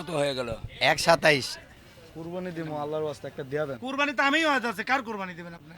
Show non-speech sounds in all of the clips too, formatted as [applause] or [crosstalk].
কত হয়ে গেল? এক সাতাইশ। কুরবানি দিব আল্লাহর ওয়াস্তে একটা দিয়া দেন। কুরবানি তো আমিও হয়তো আছে কার কুরবানি দিবেন আপনি?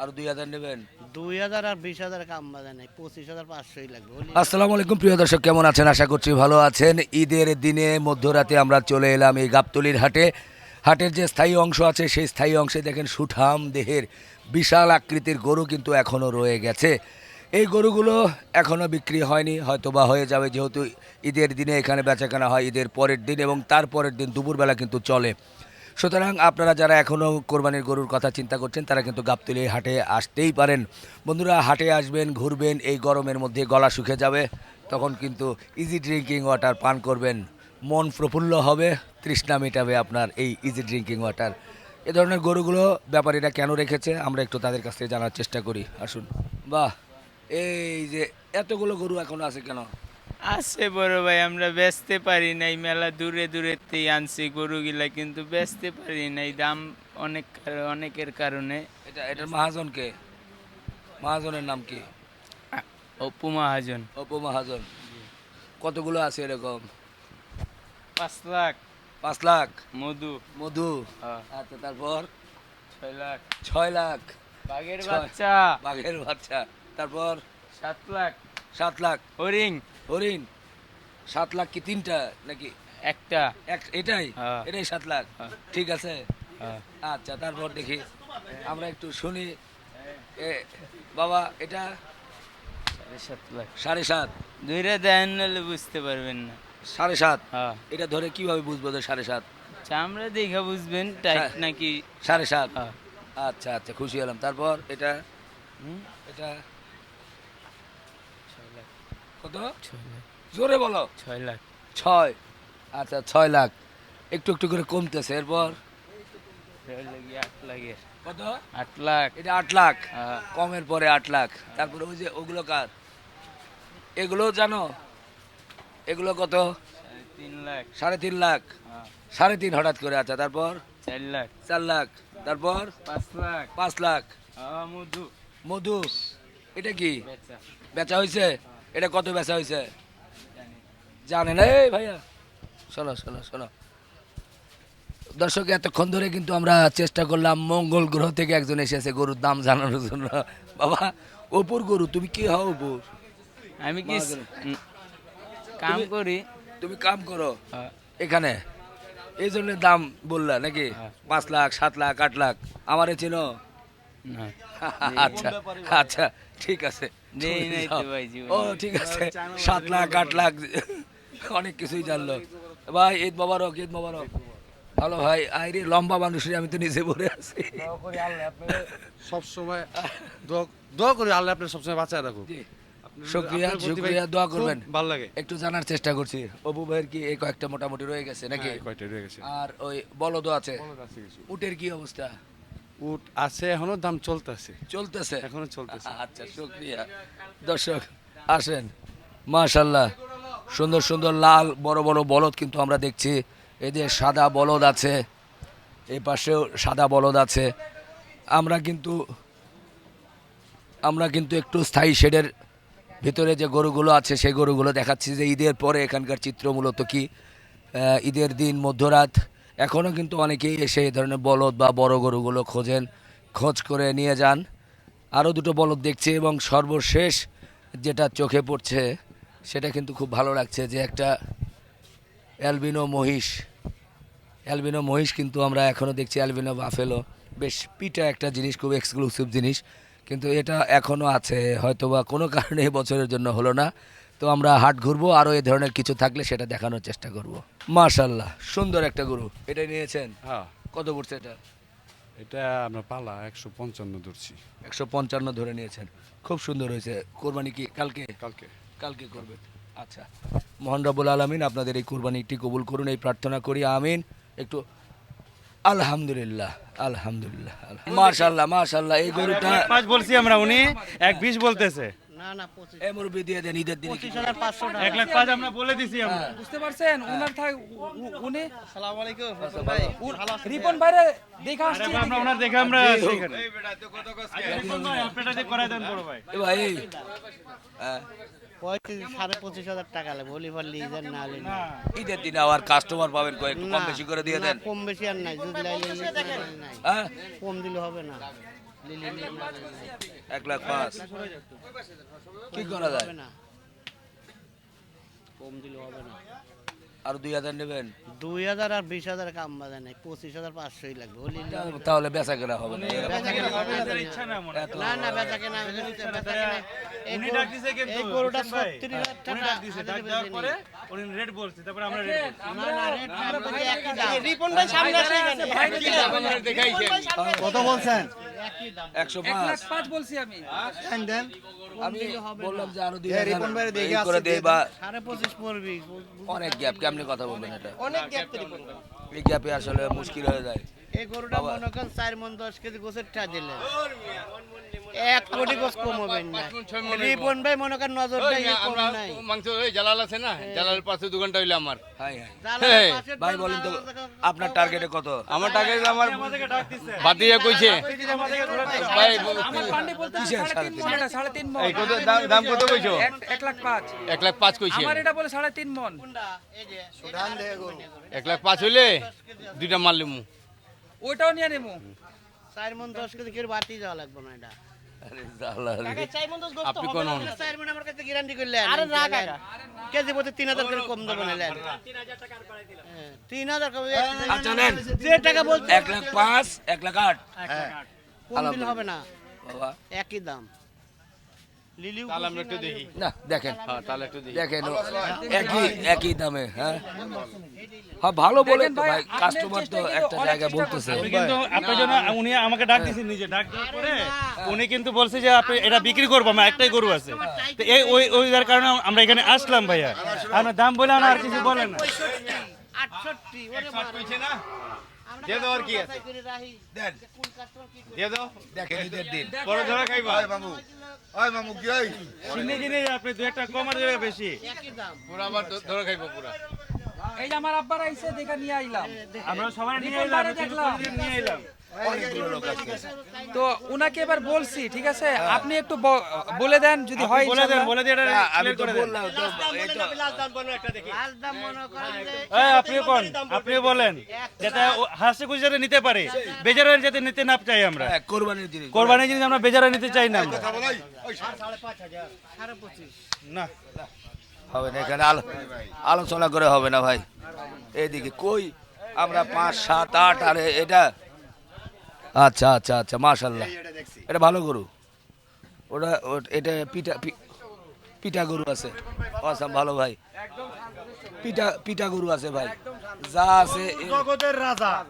আর দুই হাজার নেবেন? দুই হাজার আর বিশ হাজার কাম বাজে নাই পঁচিশ হাজার পাঁচশোই লাগবে আসসালামু আলাইকুম প্রিয় দর্শক কেমন আছেন? আশা করছি ভালো আছেন। ঈদের দিনে মধ্যরাতে আমরা চলে এলাম এই গাবতলির হাটে। হাটের যে স্থায়ী অংশ আছে সেই স্থায়ী অংশে দেখেন সুঠাম দেহের বিশাল আকৃতির গরু কিন্তু এখনও রয়ে গেছে। এই গরুগুলো এখনও বিক্রি হয়নি হয়তো বা হয়ে যাবে যেহেতু ঈদের দিনে এখানে বেচাকেনা হয়, ঈদের পরের দিন এবং তার পরের দিন দুপুরবেলা কিন্তু চলে। সুতরাং আপনারা যারা এখনও কোরবানির গরুর কথা চিন্তা করছেন, তারা কিন্তু গাবতলি হাটে আসতেই পারেন। বন্ধুরা, হাটে আসবেন, ঘুরবেন, এই গরমের মধ্যে গলা শুকে যাবে, তখন কিন্তু ইজি ড্রিঙ্কিং ওয়াটার পান করবেন। মন প্রফুল্ল হবে, তৃষ্ণা মেটাবে আপনার এই ইজি ড্রিঙ্কিং ওয়াটার এ ধরনের গরুগুলো ব্যাপারীরা কেন রেখেছে, আমরা একটু তাদের কাছ থেকে জানার চেষ্টা করি। আসুন। বাহ! এই যে এতগুলো গরু এখন আছে কেন? আছে বড় ভাই আমরা বেচতে পারি নাই মেলা দূরে দূরেতেই আনছি গরুগুলা কিন্তু বেচতে পারি নাই দাম অনেক অনেকের কারণে। এটা এটার মহাজনকে মহাজনের নাম কি? অপু মহাজন। অপু মহাজন। কতগুলো আছে এরকম? পাঁচ লাখ। পাঁচ লাখ? মধু। মধু? হ্যাঁ। আচ্ছা তারপর? ছয় লাখ। ছয় লাখ। বাঘের বাচ্চা। বাঘের বাচ্চা। তারপর সাত লাখ। সাত লাখ। হরিণ। হরিণ। সাত লাখ কি তিনটা নাকি? একটা। এক এটাই? হ্যাঁ। এটাই সাত লাখ? হ্যাঁ। ঠিক আছে। হ্যাঁ। আচ্ছা তারপর দেখি। আমরা একটু শুনি। বাবা এটা? সাড়ে সাত লাখ। সাড়ে সাত। দুইটা দেন নাহলে বুঝতে পারবেন না। সাড়ে সাত? এটা ধরে কীভাবে বুঝব যে সাড়ে সাত? চামড়া দেখা বুঝবেন টাইট। নাকি? সাড়ে সাত। আচ্ছা আচ্ছা খুশি হলাম। তারপর এটা? এটা? কত? জোরে বলো। ছয় লাখ। ছয়। আচ্ছা ছয় লাখ। একটু একটু করে কমতেছে এরপর? কত? আট লাখ। এটা আট লাখ। হ্যাঁ। কমের পরে আট লাখ। তারপরে ওই যে ওগুলো কার? এগুলো জানো? এগুলো কত? তিন লাখ। সাড়ে তিন লাখ। হ্যাঁ। সাড়ে তিন হঠাৎ করে আচ্ছা তারপর? চার লাখ। চার লাখ। তারপর? পাঁচ লাখ। পাঁচ লাখ। হ্যাঁ, মধু। মধু। এটা কি? বেচা। বেচা হয়েছে এটা কত বেচা হয়েছে? জানেন এই ভাইয়া। শোনো শোনো শোনো। দর্শক এতক্ষণ ধরে কিন্তু আমরা চেষ্টা করলাম মঙ্গল গ্রহ থেকে একজন এসেছে গরুর দাম জানানোর জন্য। বাবা অপুর গরু তুমি কি হও অপুর? আমি কি কাম করি? তুমি কাম করো। হ্যাঁ, এখানে। এই জন্য দাম বললা নাকি? হ্যাঁ। পাঁচ লাখ সাত লাখ আট লাখ। আমারে চেনো? [laughs] আচ্ছা আচ্ছা ঠিক আছে। দেই নাই তো ভাই জীবনে। ও ঠিক আছে। সাত লাখ আট লাখ অনেক কিছুই জানলো। ভাই ঈদ মোবারক ঈদ মোবারক। ভালো ভাই আইরে লম্বা মানুষের আমি তো নিজে পড়ে আছি। সব সময় দোয়া করি আল্লাহ আপনি সবসময় বাঁচায় রাখুক। জি। শুক্রিয়া আপনার শুক্রিয়া দোয়া করবেন। ভালো লাগে। একটু জানার চেষ্টা করছি। অবু ভাইয়ের কি এই কয়েকটা মোটামুটি রয়ে গেছে নাকি? হ্যাঁ, কয়টা রয়ে গেছে। আর ওই বলদও বলদ আছে উটের কি অবস্থা? উট আছে এখনও দাম চলতেছে। চলতেছে? এখনও চলতেছে। আচ্ছা শুক্রিয়া। দর্শক আসেন। মাশাল্লাহ সুন্দর সুন্দর লাল বড় বড় বলদ কিন্তু আমরা দেখছি। যে সাদা বলদ আছে এই পাশেও সাদা বলদ আছে। আমরা কিন্তু আমরা কিন্তু একটু স্থায়ী শেডের ভিতরে যে গরুগুলো আছে সেই গরুগুলো দেখাচ্ছি যে ঈদের পরে এখানকার চিত্র মূলত কি? ঈদের দিন মধ্যরাত এখনও কিন্তু অনেকেই এসে এই ধরনের বলদ বা বড় গরুগুলো খোঁজেন, খোঁজ করে নিয়ে যান। আরও দুটো বলদ দেখছি এবং সর্বশেষ যেটা চোখে পড়ছে, সেটা কিন্তু খুব ভালো লাগছে যে একটা অ্যালবিনো মহিষ। অ্যালবিনো মহিষ কিন্তু আমরা এখনও দেখছি, অ্যালবিনো বাফেলো। বেশ পিটা একটা জিনিস, খুব এক্সক্লুসিভ জিনিস। কিন্তু এটা এখনও আছে হয়তো বা কোনো কারণে বছরের জন্য হলো না। তো আমরা হাট ঘুরবো আরও এই ধরনের কিছু থাকলে সেটা দেখানোর চেষ্টা করব। মাশাল্লাহ সুন্দর একটা গরু। এটা নিয়েছেন? হ্যাঁ। কত পড়ছে এটা? এটা আমরা পালা একশো পঞ্চান্ন ধরছি। একশো পঞ্চান্ন ধরে নিয়েছেন। খুব সুন্দর হয়েছে। কোরবানি কি কালকে? কালকে। কালকে করবেন আচ্ছা মোহন রব্বুল আলমিন আপনাদের এই কুরবানিটি কবুল করুন এই প্রার্থনা করি আমিন। একটু আলহামদুলিল্লাহ আলহামদুলিল্লাহ মাশাল্লাহ মাশাল্লাহ এই গরুটা পাঁচ বলছি আমরা উনি এক বিশ বলতেছে। না না পঁচিশ। এ মুরব্বি দিয়ে দেন ঈদের দিনে। পঁচিশ হাজার পাঁচশো টাকা। এক লাখ পাঁচ আমরা বলে দিছি আমরা। বুঝতে পারছেন? উনার থাক উনি সালাম আলাইকুম ভাই। রিপন ভাইরে দেখে আসছি ভাই, আমরা ওনার দেখে আমরা সেখানে আপনারা দিয়ে করাই দেন বড় ভাই। এ ভাই হ্যাঁ, পঁয়ত্রিশ সাড়ে পঁচিশ হাজার টাকা লাগবে ফল লিজের না হলে না। ঈদের দিনে আবার কাস্টমার পাবেন কয়েকটু কম বেশি করে দিয়ে না, দেন। কম বেশি আর নাই যদি লাইলে নাই হ্যাঁ? কম দিলে হবে না। লিলি লিজ না এক লাখ পাঁচ। কি করা যায়? হবে না কম দিলে হবে না। আর দুই হাজার নেবেন? দুই হাজার আর বিশ হাজার কাম বাজে নাই পঁচিশ হাজার পাঁচশোই লাগবে হলি তাহলে বেচা কেনা হবে না। না। না হয়। না না বেচা কেনা বেচা এই উনি গরু- ডাক দিছে কিন্তু, এই গরুটা হোসেন হাজার টাকা ডাক দিছে, ডাক দেওয়ার পরে উনি রেট বলছে, তারপরে আমরা রেট না না রেট না বলি একই দাম। কত বলছেন? একশো পাঁচ। বলছি আমি। দেন দেন। আমি বললাম যে আরও দুই এ, হাজার রিপন ভাইয়ের দেখে এই আসছে, করে দেই বা সাড়ে পঁচিশ পড়বি। অনেক গ্যাপ কেমনি কথা বলবেন এটা? এই গ্যাপে আসলে মুশকিল হয়ে যায়। এই গরুটা মনে করেন চার মন দশ কেজি গোছের ঠা দিলেন। এক কোটি গোছ কমবেন না। রিপন ভাই মনে করেন নজরটাই কম নাই। মাংস ওই জালাল আছে না? জালালের পাশে দু ঘণ্টা হইলে আমার। হাই হাই। জালালের হেই, পাশের ভাই বলেন তো আপনার টার্গেটে কত? আমার টাকা আমার। বাতিয়ে কইছে। ভাই মন? মন। এই কত দাম- কত কইছো? এক- এক লাখ পাঁচ। এক লাখ পাঁচ কইছে। আমার এটা বলে সাড়ে তিন মন। এই যে ধান দে গরু এক লাখ পাঁচ হইলে দুইটা মাল লিমু ওইটাও নিয়ে নেব চার মন দশ কেজি বাতি যাওয়া লাগবে না এটা। আপনি কোন হন? চার আমার কাছে গ্যারান্টি করলেন আরে না কাকা। কেজি প্রতি তিন হাজার করে কম দেবো নিলেন হ্যাঁ, তিন হাজার কম আচ্ছা নেন। যে টাকা বলতে এক লাখ পাঁচ এক লাখ আট। কম দিলে হবে না। বাবা। একই দাম। তাহলে আমরা একটু দেখি। না দেখেন। হ্যাঁ তাহলে একটু দেখি। দেখেন একই একই দামে হ্যাঁ? হ্যাঁ? ভালো বলে তো ভাই, ভাই কাস্টমার তো একটা জায়গায় বলতেছে। কিন্তু আপনার জন্য উনি আমাকে ডাক দিয়েছেন নিজে ডাক দেওয়ার পরে উনি কিন্তু বলছে যে আপনি এটা বিক্রি করব আমার একটাই গরু আছে। তো এই ওই ওই যার কারণে আমরা এখানে আসলাম ভাইয়া। আপনার দাম বলে আর কিছু বলেন না। আটষট্টি আমরা দাও আর কি আছে? দেন। দে দাও। দেখে কি ঈদের দিন। বড় ধরা খাইবা। চিনি কিনে আপনি দুই একটা কমার দেবে বেশি। একই দাম। পুরা আবার ধরা খাইবো পুরা। এই যে আমার আব্বার আইসে দেখা নিয়ে আইলাম। আমরা সবাই নিয়ে আইলাম এলাম নিয়ে আসছে তো উনাকে এবার বলছি ঠিক আছে? আপনি একটু বলে দেন যদি হয় বলে দেন বলে দিয়ে এটা আমি তো বললাম তো এই তো লাস্ট দাম মনে করেন এই, আপনিও কোন আপনিও বলেন যাতে হাসি খুশি যাতে নিতে পারে বেজারে যাতে নিতে না চাই আমরা। হ্যাঁ, কোরবানির জিনিস কোরবানি জিনিস আমরা বেজারে নিতে চাই না আমরা। সাড়ে পঁচিশ। না। হবে না এখানে আলো- আলোচনা করে হবে না ভাই। এইদিকে কই? আমরা পাঁচ সাত আট আর এটা আচ্ছা আচ্ছা আচ্ছা মাশাল্লাহ এটা ভালো গরু। ওটা এটা পিঠা পিঠা গরু আছে। আসাম ভালো ভাই। পিঠা পিঠা গরু আছে ভাই। যা আছে এর- জগতের রাজা।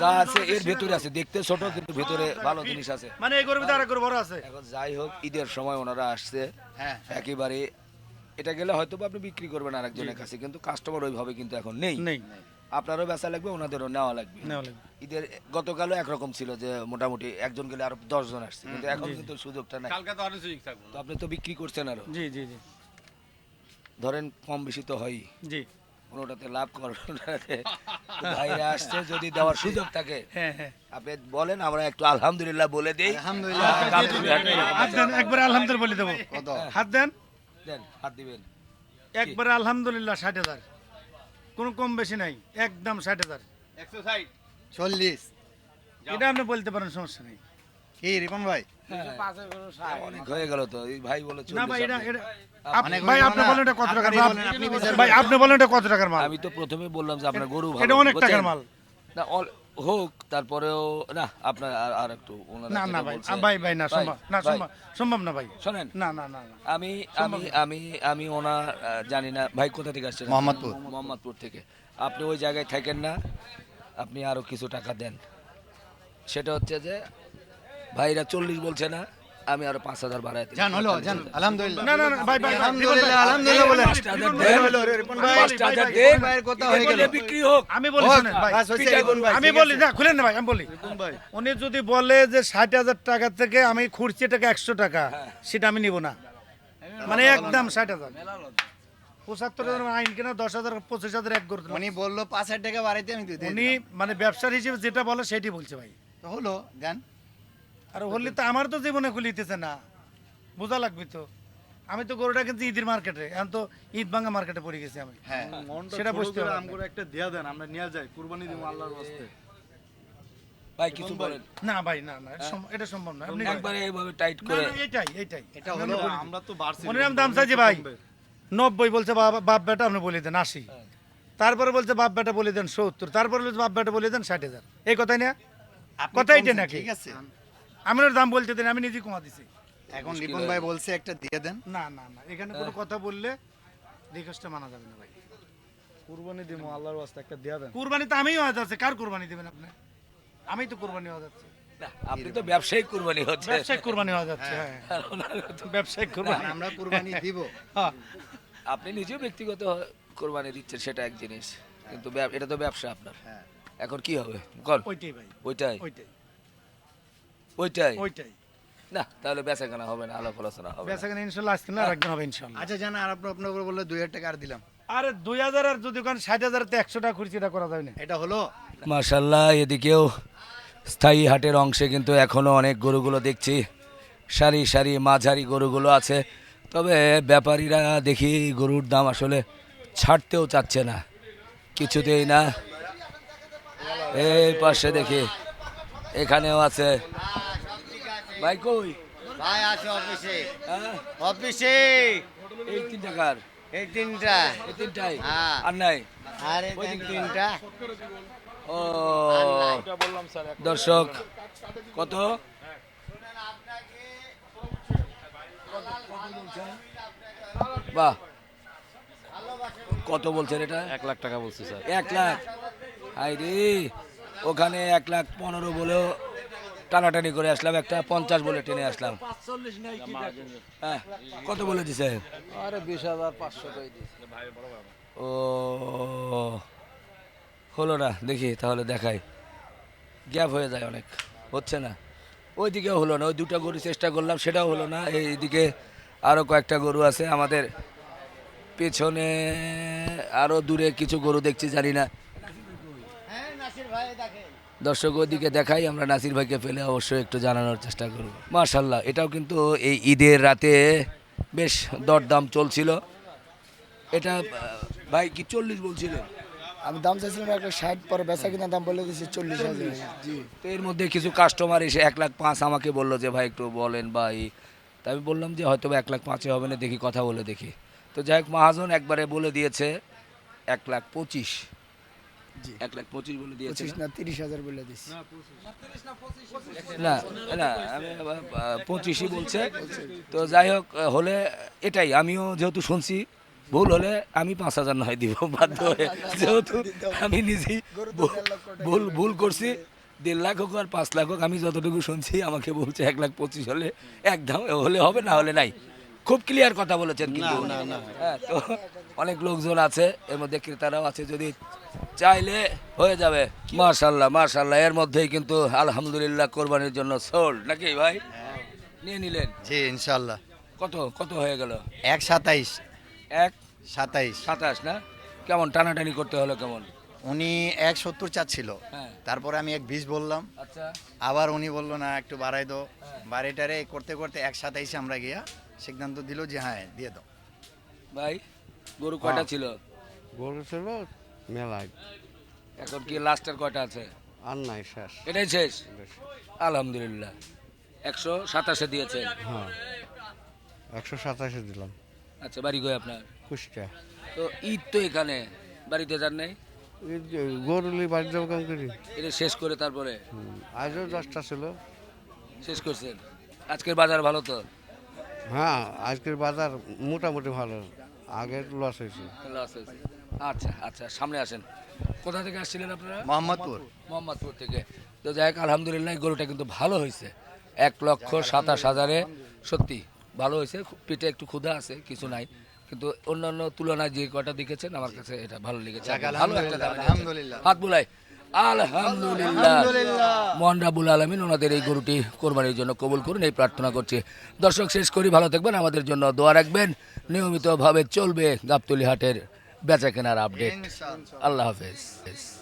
যা আছে এর ভেতরে আছে। দেখতে ছোট কিন্তু ভেতরে ভালো জিনিস আছে। মানে এই গরু বড় আছে। এখন যাই হোক ঈদের সময় ওনারা আসছে। হ্যাঁ একেবারে এটা গেলে হয়তো আপনি বিক্রি করবেন আরেকজনের কাছে কিন্তু কাস্টমার ওইভাবে কিন্তু এখন নেই। নেই। আপনারও বেচা লাগবে ওনাদেরও নেওয়া লাগবে। নেওয়া লাগবে। ঈদের গতকালও একরকম ছিল যে মোটামুটি একজন গেলে আরও দশ জন আসছে কিন্তু এখন কিন্তু সুযোগটা নাই। কালকে তো আরও সুযোগ থাকব। তো আপনি তো বিক্রি করছেন আরও। জি জি জি। ধরেন কম বেশি তো হয়ই। জি। কোনোটাতে লাভ ভাইরা আসছে যদি দেওয়ার সুযোগ থাকে। হ্যাঁ হ্যাঁ। আপনি বলেন আমরা একটু আলহামদুলিল্লাহ বলে দেই। আলহামদুলিল্লাহ। একবারে আলহামদুলিল্লাহ বলে দেবো। কত? হাত দেন। দেন হাত দিবেন। একবারে আলহামদুলিল্লাহ ষাট হাজার। কোনো কম বেশি নাই একদম ষাট হাজার। একশো ষাট। চল্লিশ। এটা আপনি বলতে পারেন সমস্যা নেই। কি রিপন ভাই? অনেক হয়ে গেল তো এই ভাই বলে না ভাই এটা ভাই আপনি বলেন এটা কত টাকার মাল? আপনি ভাই আপনি বলেন এটা কত টাকার মাল? আমি তো প্রথমে বললাম যে আপনার গরু ভালো এটা অনেক? টাকার মাল। না হোক তারপরেও না আপনার আর- একটু না না ভাই ভাই ভাই না সম্ভব না ভাই, সম্ভব সম্ভব না ভাই। শোনেন। না না না আমি আমি আমি আমি ওনার জানি না ভাই কোথা থেকে আসছেন? মোহাম্মদপুর। মোহাম্মদপুর থেকে। আপনি ওই জায়গায় থাকেন না আপনি আরও কিছু টাকা দেন। সেটা হচ্ছে যে ভাইরা চল্লিশ বলছে না আমি আরও পাঁচ হাজার বাড়াই জান হলো জান আলহামদুলিল্লাহ। না না ভাই ভাই হয়ে বলি আমি বলি। না খুলেন না ভাই আমি বলি। উনি যদি বলে যে ষাট হাজার টাকা থেকে আমি খুঁড়ছি টাকা একশো টাকা সেটা আমি নিব না। মানে একদম ষাট হাজার। পঁচাত্তর হাজার আইন কেনা দশ হাজার পঁচিশ হাজার এক করে দিলাম। উনি বলল পাঁচ হাজার টাকা বাড়াইতে আমি উনি মানে ব্যবসার হিসেবে যেটা বলে সেটি বলছে ভাই। হলো জান। আর হলে তো আমার তো জীবনে খুলিতেছে না। বোঝা লাগবে তো। আমি তো গরুটা কিন্তু ঈদের মার্কেটে এখন তো ঈদ ভাঙ্গা মার্কেটে পড়ে গেছি আমি। হ্যাঁ। সেটা বুঝতে হবে। আমগুলো একটা দিয়া দেন আমরা নিয়ে যাই। কুরবানি দিব আল্লাহর ওয়াস্তে ভাই কিছু বলেন। না ভাই না না এটা সম্ভব না। আপনি একবারে এইভাবে টাইট করে। না, এটাই এটাই। এটা হলো আমরা তো বাড়ছি মনে দাম চাইছি ভাই নব্বই বলছে বাবা- বাপ বেটা আপনি বলে দেন আশি। তারপরে বলছে বাপ বেটা বলে দেন সত্তর। তারপরে বলছে বাপ বেটা বলে দেন ষাট হাজার। এই কথাই না? কথাই কমছেন, নাকি? ঠিক আছে। আমি ওর দাম বলতে দেন আমি নিজে কমা দিছি। এখন রিপন ভাই বলছে একটা দিয়ে দেন। না না না এখানে কোনো কথা বললে রিকোয়েস্টটা মানা যাবে না ভাই। কুরবানি দিব আল্লাহর ওয়াস্তে একটা দিয়া দেন। কুরবানি তো আমিও হয়ে যাচ্ছে কার কুরবানি দেবেন আপনি? আমি তো কুরবানি হয়ে যাচ্ছে। আপনি তো ব্যবসায়িক কুরবানি হচ্ছে। ব্যবসায়িক কুরবানি হয়ে যাচ্ছে হ্যাঁ। তো ব্যবসায়িক কুরবানি। আমরা কুরবানি দিব। হ্যাঁ। আপনি নিজেও ব্যক্তিগত কোরবানি দিচ্ছেন সেটা এক জিনিস। কিন্তু এটা তো ব্যবসা আপনার। হ্যাঁ। এখন কি হবে? কর ওইটাই ভাই। ওইটাই। ওইটাই। ওইটাই। ওইটাই। না তাহলে বেচা কেনা হবে না আলাপ আলোচনা হবে বেচাকেনা ইনশাল্লাহ আজকে না আর একদিন হবে ইনশাল্লাহ। আচ্ছা জানা আর আপনার আপনার করে বললে দুই হাজার টাকা আর দিলাম। আরে দুই হাজার আর যদি ওখানে ষাট হাজার তো একশো টাকা খুঁজছিটা করা যায় না। এটা হলো? মাশাল্লাহ এদিকেও স্থায়ী হাটের অংশে কিন্তু এখনও অনেক গরুগুলো দেখছি। সারি সারি মাঝারি গরুগুলো আছে। তবে ব্যাপারীরা দেখি গরুর দাম আসলে ছাড়তেও চাচ্ছে না। কিছুতেই না। এই পাশে দেখি। এখানেও আছে। ভাই কই? ভাই আছে অফিসে? হ্যাঁ? অফিসে? এই তিন টাকার এই তিনটা। এই তিনটাই? হ্যাঁ। আর নাই? আরে তিনটা? ও। দর্শক কত? বাহ। কত বলছেন এটা? এক লাখ টাকা বলছি স্যার। এক লাখ। হাই রে। ওখানে এক লাখ পনেরো বলেও টানাটানি করে আসলাম একটা পঞ্চাশ বলে টেনে আসলাম। হ্যাঁ কত বলে দিছে? আরে বিশ হাজার পাঁচশো ও হলো না দেখি তাহলে দেখাই। গ্যাপ হয়ে যায় অনেক হচ্ছে না। ওইদিকেও হলো না ওই দুটো গরু চেষ্টা করলাম সেটাও হলো না। এইদিকে আরও কয়েকটা গরু আছে আমাদের পেছনে আরও দূরে কিছু গরু দেখছি জানি না হ্যাঁ নাসির ভাই দেখেন দর্শক ওদিকে দেখাই আমরা নাসির ভাইকে ফেলে অবশ্যই একটু জানানোর চেষ্টা করব। মার্শাল্লাহ এটাও কিন্তু এই ঈদের রাতে বেশ দরদাম চলছিল। এটা ভাই কি চল্লিশ বলছিলেন? আমি দাম চাইছিলাম একটা ষাট পরে বেচা কিনা দাম বলে দিয়েছি চল্লিশ হাজার। জি। তো এর মধ্যে কিছু কাস্টমার এসে এক লাখ পাঁচ আমাকে বলল যে ভাই একটু বলেন এই তা আমি বললাম যে হয়তো এক লাখ পাঁচে হবে না দেখি কথা বলে দেখি। তো যাই হোক মহাজন একবারে বলে দিয়েছে এক লাখ পঁচিশ। এক লাখ পঁচিশ বলে দিয়েছে না? না তিরিশ হাজার বলে দিচ্ছি না না। আমি পঁচিশই বলছে। তো যাই হোক হলে এটাই আমিও যেহেতু শুনছি ভুল হলে আমি পাঁচ হাজার নয় দিব বাধ্য হয়ে। যেহেতু আমি নিজেই ভুল- ভুল ভুল করছি দেড় লাখ হোক আর পাঁচ লাখ হোক আমি যতটুকু শুনছি আমাকে বলছে এক লাখ পঁচিশ হলে একদম হলে হবে না হলে নাই। খুব ক্লিয়ার কথা বলেছেন কিন্তু হ্যাঁ তো অনেক লোকজন আছে এর মধ্যে ক্রেতারাও আছে যদি চাইলে হয়ে যাবে। মার্শাল্লাহ মার্শাল্লাহ এর মধ্যেই কিন্তু আলহামদুলিল্লাহ কোরবানির জন্য সোল্ড নাকি ভাই? নিয়ে নিলেন। জি ইনশাল্লাহ কত কত হয়ে গেল? এক সাতাইশ। এক? সাতাইশ। সাতাশ না? কেমন টানাটানি করতে হলো কেমন? উনি এক সত্তর চাচ্ছিল। হ্যাঁ। তারপরে আমি এক বিশ বললাম। আচ্ছা। আবার উনি বলল না একটু বাড়াই দাও। বাড়িটারে করতে করতে এক সাতাইশে আমরা গিয়া সিদ্ধান্ত দিল যে হ্যাঁ দিয়ে দাও। ভাই? গরু কয়টা ছিল? গরু ছিল মেলায়। এখন কি লাস্টের কয়টা আছে? আর নাই শেষ। এটাই শেষ? আলহামদুলিল্লাহ। একশো সাতাশে দিয়েছে হ্যাঁ। একশো সাতাশে দিলাম। আচ্ছা বাড়ি কই আপনার? কুষ্টিয়া। তো ঈদ তো এখানে। বাড়িতে যান নাই? গরুলি বাড়ি যাব কাম করি? এটা শেষ করে তারপরে? আজও দশটা ছিল। শেষ করছেন? আজকের বাজার ভালো তো? হ্যাঁ আজকের বাজার মোটামুটি ভালো। আগের লস হয়েছে। লস হয়েছে। আচ্ছা আচ্ছা সামনে আসেন। কোথা থেকে আসছিলেন আপনারা? মোহাম্মদপুর। মোহাম্মদপুর থেকে। তো যাই হোক আলহামদুলিল্লাহ গরুটা কিন্তু ভালো হয়েছে। এক লক্ষ সাতাশ হাজারে সত্যি ভালো হয়েছে। পেটে একটু ক্ষুধা আছে কিছু নাই। কিন্তু অন্যান্য তুলনায় যে কটা দেখেছেন আমার কাছে এটা ভালো লেগেছে। ভালো একটা আলহামদুলিল্লাহ। হাত বুলাই। আলহামদুলিল্লাহ। মোহন রাবুল আলমিন ওনাদের এই গরুটি কোরবানির জন্য কবুল করুন এই প্রার্থনা করছি। দর্শক শেষ করি। ভালো থাকবেন। আমাদের জন্য দোয়া রাখবেন। নিয়মিতভাবে চলবে গাবতলি হাটের বেচা কেনার আপডেট আল্লাহ হাফেজ।